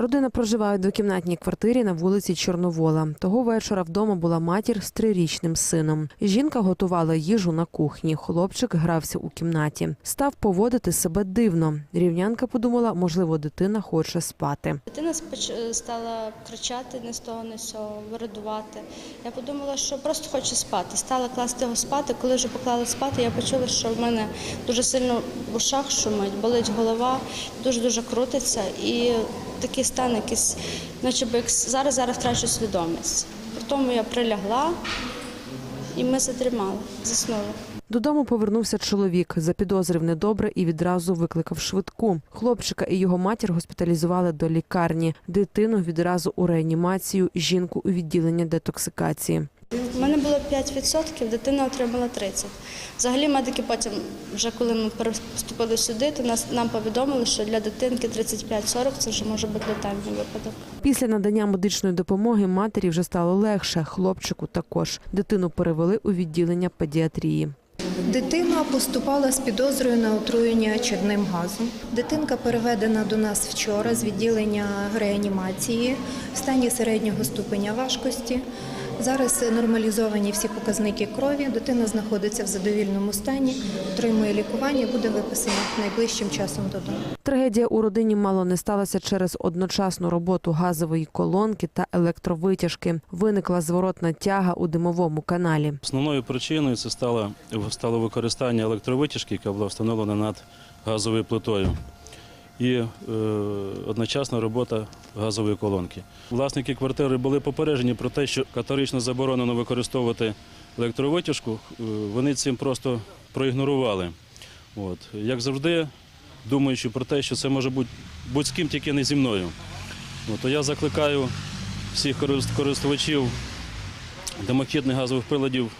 Родина проживає в двокімнатній квартирі на вулиці Чорновола. Того вечора вдома була матір з трирічним сином. Жінка готувала їжу на кухні. Хлопчик грався у кімнаті. Став поводити себе дивно. Рівнянка подумала, можливо, дитина хоче спати. Дитина споч- стала кричати не з того, не з цього, вирадувати. Я подумала, що просто хоче спати. Стала класти його спати. Коли вже поклала спати, я почула, що в мене дуже сильно в ушах шумить, болить голова, дуже дуже крутиться і такий стан якийсь, наче би як зараз зараз втрачу свідомість. Тому я прилягла і ми задрімали, заснули. Додому повернувся чоловік, запідозрив недобре і відразу викликав швидку. Хлопчика і його матір госпіталізували до лікарні. Дитину відразу у реанімацію, жінку у відділення детоксикації. У мене було 5%, дитина отримала 30%. Взагалі медики потім, вже коли ми переступили сюди, то нас нам повідомили, що для дитинки 35-40 це вже може бути летальний випадок. Після надання медичної допомоги матері вже стало легше. Хлопчику також дитину перевели у відділення педіатрії. Дитина поступала з підозрою на отруєння чадним газом. Дитинка переведена до нас вчора з відділення реанімації в стані середнього ступеня важкості. Зараз нормалізовані всі показники крові. Дитина знаходиться в задовільному стані, отримує лікування, буде виписана найближчим часом додому. Трагедія у родині мало не сталася через одночасну роботу газової колонки та електровитяжки. Виникла зворотна тяга у димовому каналі. Основною причиною це стало, стало використання електровитяжки, яка була встановлена над газовою плитою, і е, одночасна робота газової колонки. Власники квартири були попереджені про те, що категорично заборонено використовувати електровитяжку. Е, Вони цим просто проігнорували. От. Як завжди, думаючи про те, що це може бути будь з ким, тільки не зі мною. От, то я закликаю всіх користувачів димохідних газових приладів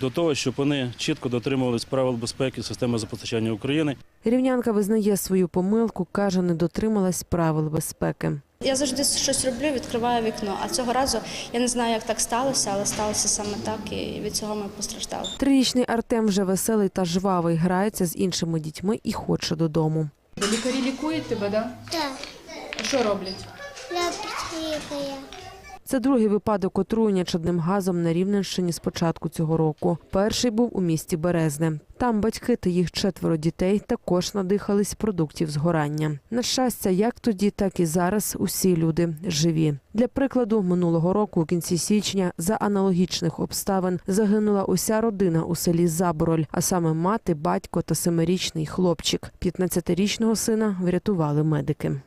до того, щоб вони чітко дотримувались правил безпеки системи запостачання України. Рівнянка визнає свою помилку, каже, не дотрималась правил безпеки. Я завжди щось роблю, відкриваю вікно. А цього разу я не знаю, як так сталося, але сталося саме так, і від цього ми постраждали. Трирічний Артем вже веселий та жвавий, грається з іншими дітьми і хоче додому. Лікарі лікують тебе, да? Так, А що роблять? лікає. Це другий випадок отруєння чадним газом на Рівненщині з початку цього року. Перший був у місті Березне. Там батьки та їх четверо дітей також надихались продуктів згорання. На щастя, як тоді, так і зараз усі люди живі. Для прикладу, минулого року, у кінці січня, за аналогічних обставин загинула уся родина у селі Забороль, а саме мати, батько та семирічний хлопчик. 15-річного сина врятували медики.